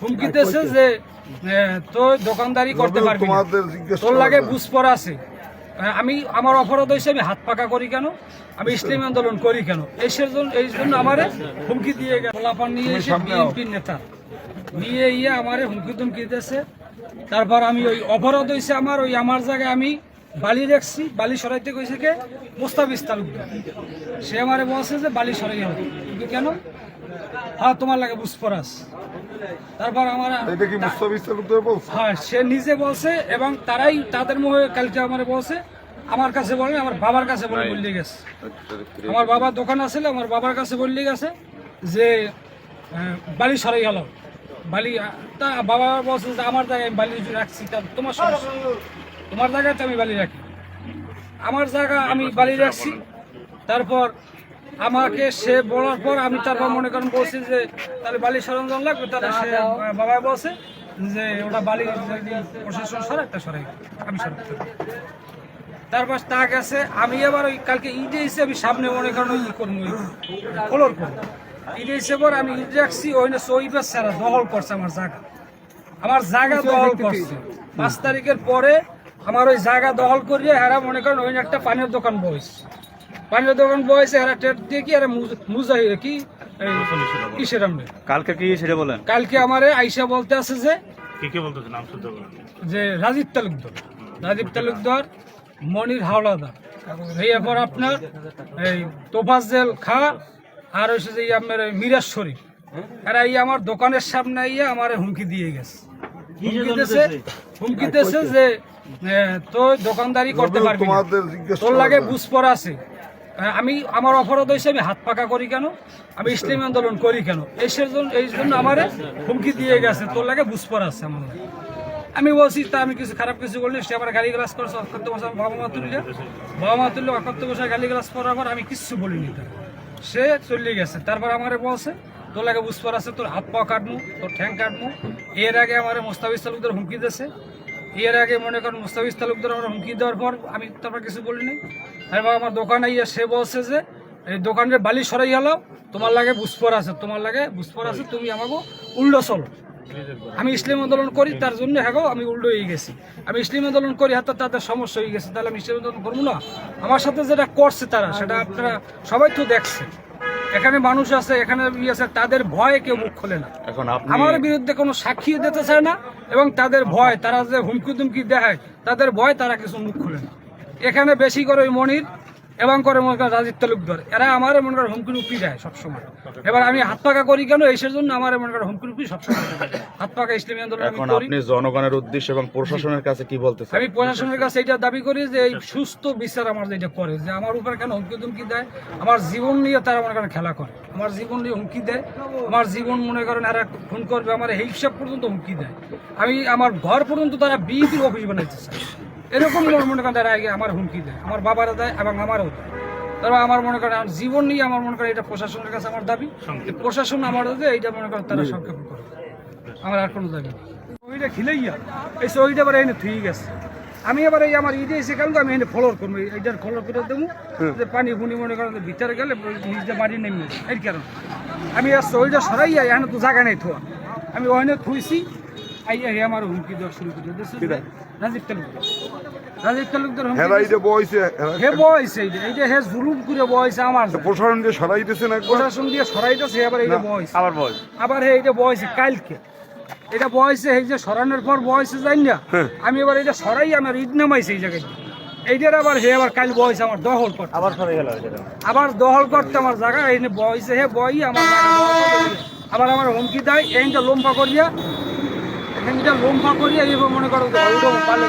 হুমকি দিতেছে? যে তোর দোকানদারি করতে পারবি তোর লাগে। বুঝপর আছে। আমি আমার অপরাধ হয়েছে আমি হাত পাকা করি কেন? আমি ইসলামী আন্দোলন করি কেন? এই জন্য এই জন্য আমারে হুমকি দিয়ে গেল গোলাপান নিয়ে এসে বিএনপির নেতা। নিয়ে ইয়ে আমারে হুমকি তুমকি দিতেছে। তারপর আমি ওই অপরাধ হয়েছে আমার ওই আমার জায়গায় আমি বালি রাখছি বালি সরাইতে কইছে কে? মোস্তাফিজ তালুকদার সে আমারে বলছে যে বালি সরাই হবে কিন্তু কেন? হ্যাঁ তোমার লাগে বুঝপরাস তারপর আমার এটা কি মুস্তাফিজ তালুকদার বলছে? হ্যাঁ সে নিজে বলছে এবং তারাই তাদের মুখে কালকে আমার বলছে আমার কাছে বলে আমার বাবার কাছে বলে বললে গেছে। আমার বাবার দোকান আছে আমার বাবার কাছে বললে গেছে যে বালি সরাই গেল বালি তা বাবা বলছে যে আমার জায়গায় আমি বালি রাখছি তা তোমার সমস্যা। তোমার জায়গায় তো আমি বালি রাখি। আমার জায়গা আমি বালি রাখছি। তারপর আমাকে সে বলার পর আমি তারপর মনে করেন বলছি যে তাহলে বালি সরঞ্জাম লাগবে? তাহলে সে বাবা বলছে যে ওটা বালি যদি প্রশাসন সরাই তা সরাই। আমি সরাই। তারপর তা গেছে। আমি আবার ওই কালকে ঈদে এসে আমি সামনে মনে করেন ওই করব ফলোর করব। ঈদে এসে পর আমি ঈদ রাখছি ওই না সইবার সারা দখল করছে আমার জায়গা। আমার জায়গা দখল করছে। পাঁচ তারিখের পরে আমার ওই জায়গা দখল করিয়ে এরা মনে করেন ওই একটা পানের দোকান বয়স পানের দোকান বয়সে এরা টেট দিয়ে কি এরা মুজা কি? এই কিসের আমনে কালকে কি সেটা বলেন? কালকে আমারে আইসা বলতে আছে যে কে কে বলতেছে নাম শুদ্ধ যে রাজীব তালুকদার। রাজীব তালুকদার মনির হাওলাদার। এরপর আপনার এই তোফাজ্জেল খা আর হচ্ছে যে আপনার ওই মিরাজ শরীফ। এরা এই আমার দোকানের সামনে আইয়া আমার হুমকি দিয়ে গেছে। হুমকি যে তোর দোকানদারি করতে পারবি। তোর লাগে। বুঝপর আছে। আমি আমার অপরাধ হয়েছে আমি হাত পাকা করি কেন? আমি ইসলামী আন্দোলন করি কেন? এই জন্য এই জন্য আমার হুমকি দিয়ে গেছে। তোর লাগে বুঝপর আছে আমার আমি বলছি তা আমি কিছু খারাপ কিছু বললি সে আমার গালি গ্লাস করছে অকর্ত বসে আমার বাবা মা তুললে। বাবা মা তুললে অকর্ত বসে গালি গ্লাস করার পর আমি কিচ্ছু বলিনি তার। সে চলে গেছে। তারপর আমারে বলছে তোর লাগে বুঝপর আছে তোর হাত পা কাটমু, তোর ঠ্যাং কাটমু। এর আগে আমার মোস্তাফিজ তালুকদার হুমকি দিয়েছে। এর আগে মনে করেন মুস্তাফিজ তালুকদার আমার হুমকি দেওয়ার পর আমি তারপর কিছু বলিনি। তারপর আমার দোকানে ইয়ে সে বলছে যে, এই দোকানের বালি সরাই গেল তোমার লাগে বুঝপর আছে তোমার লাগে বুঝপর আছে তুমি আমাকে উল্টো চলো। আমি ইসলাম আন্দোলন করি, তার জন্য হ্যাঁ আমি উল্টো হয়ে গেছি। আমি ইসলাম আন্দোলন করি হাতে তাদের সমস্যা হয়ে গেছে। তাহলে আমি ইসলাম আন্দোলন করব না? আমার সাথে যেটা করছে তারা, সেটা আপনারা সবাই তো দেখছে এখানে মানুষ আছে এখানে ইয়ে আছে তাদের ভয়ে কেউ মুখ খোলে না। এখন আমার বিরুদ্ধে কোনো সাক্ষী দিতে চায় না এবং তাদের ভয় তারা যে হুমকি তুমকি দেখায় তাদের ভয় তারা কিছু মুখ খোলে না। এখানে বেশি করে ওই মনির এবং করে মনে করেন রাজীব তালুকদার এরা আমার মনে করেন হুমকি রুপি দেয় সবসময়। এবার আমি হাত পাকা করি কেন? এই জন্য আমার মনে করেন হুমকি রুপি সবসময়। হাত পাকা ইসলামী আন্দোলন এখন আপনি জনগণের উদ্দেশ্য এবং প্রশাসনের কাছে কি বলতে আমি প্রশাসনের কাছে এটা দাবি করি যে এই সুস্থ বিচার আমার যেটা করে যে আমার উপর কেন হুমকি তুমকি দেয়? আমার জীবন নিয়ে তারা মনে করেন খেলা করে। আমার জীবন নিয়ে হুমকি দেয়। আমার জীবন মনে করেন এরা খুন করবে আমার এই হিসাব পর্যন্ত হুমকি দেয়। আমি আমার ঘর পর্যন্ত তারা বিএপির অফিস বানাইতে চায়। এরকম মনে- মনে করেন তারা আগে আমার হুমকি দেয় আমার বাবারা দেয় এবং আমারও দেয়। তারপর আমার মনে করেন আমার জীবন নিয়ে আমার মনে করেন এটা প্রশাসনের কাছে আমার দাবি প্রশাসন আমার দেয় এইটা মনে করেন তারা সংক্ষেপ করে। আমার আর কোনো দাবি নেই। ওইটা খিলাইয়া এই সহিটা এবার এনে থুই গেছে আমি এবার এই আমার ইডে এসে কালকে আমি এনে ফলোর করব। এইটার ফলোর করে দেবো। যে পানি ফুনি মনে করেন ভিতরে গেলে নিজে মাটি নেমে এর কারণ। আমি আর সহিটা সরাইয়া এখানে তো জায়গা নেই থোয়া আমি ওখানে থুইছি। আই আই আমার হুমকি দেওয়া শুরু করে দিয়েছে। রাজীব তালুকদার। রাজীব তালুকদার হুমকি হেরা এই যে হে বয়স এইটা এইটা হে জুলুম করে আমার। প্রশাসন সরাই প্রশাসন দিয়ে এইটা আবার আবার হে কালকে। এটা বয়সে এই যে সরানোর পর বয়সে যাই না? আমি এবার এটা সরাই আমার ঈদ নামাইছি এই জায়গায়। এইটার আবার হে আবার কাল বয়স আমার দখল করতে। আবার সরে গেল আবার দখল করতে আমার জায়গা এই বয়সে হে বই আমার আবার আমার হুমকি দেয় এইটা লম্বা করিয়া লম্বা করিয়া মনে করো পালে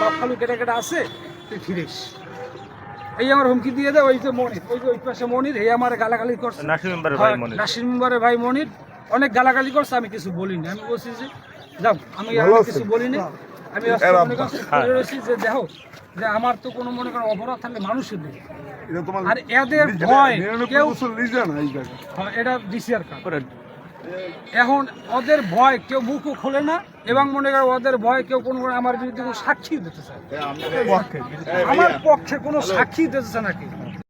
বাপ কেটে কেটে আছে তুই ফিরিস। এই আমার হুমকি দিয়ে দেয় ওই যে মনির ওই যে ওই পাশে মনির এই আমার গালাগালি করছে। নাসির মেম্বারের হ্যাঁ, ভাই মনে নাসির মেম্বারের ভাই মনির অনেক গালাগালি করছে আমি কিছু বলিনি আমি বলছি যে যাও আমি? কিছু বলিনি আমি মনে করছি করে রয়েছি যে দেখো যে আমার তো কোনো মনে করেন অপরাধ থাকলে মানুষের তোমার আর এদের ভয় কেউ হ্যাঁ, এটা ডিসিআর কার্ড। এখন ওদের ভয় কেউ মুখও খোলে না এবং মনে করে ওদের ভয় কেউ কোনো আমার বিরুদ্ধে কোনো সাক্ষী দিতে চায় আমার পক্ষে কোনো সাক্ষী দিতে চায় নাকি